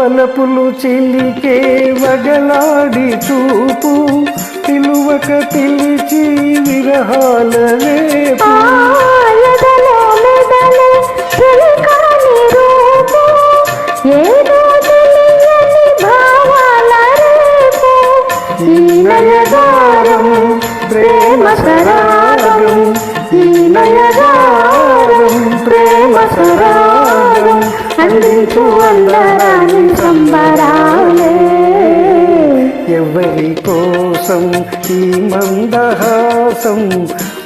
వలపులు చిలికే వగలాడి చూపు పిలువక పిలిచి విరహాల రేపు నయగారం ప్రేమ సరాగం ఈ నయగారం ప్రేమ సరాగం అందించు అందరాని సంబరాలే ఎవరి కోసం ఈ మందహాసం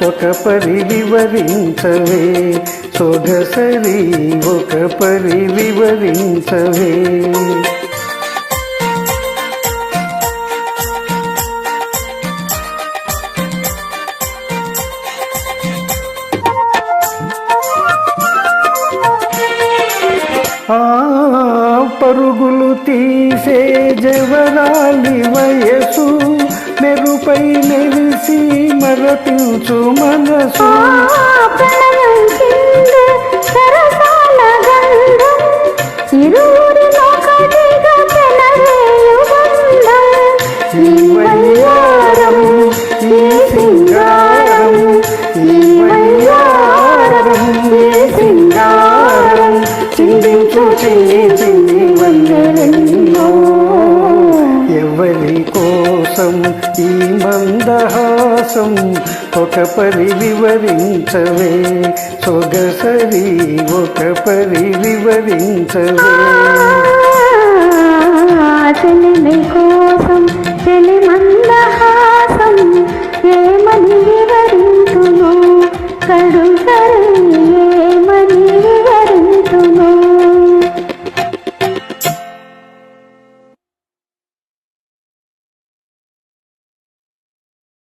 ఒక పరి వివరించవే? సొగసరి ఒక పరి వివరించవే? ఆ పరుగులు తీసే జవరాలి వయసు మెరుపై నెలిసి మరపించు మనసు. చిందించు చిందు మందహాసం ఒక పరి వివరించవే. సొగసరి ఒక పరి వివరించవే. చెలిమి కోసం చెలి మందహాసం ఏమని వివరించును కడు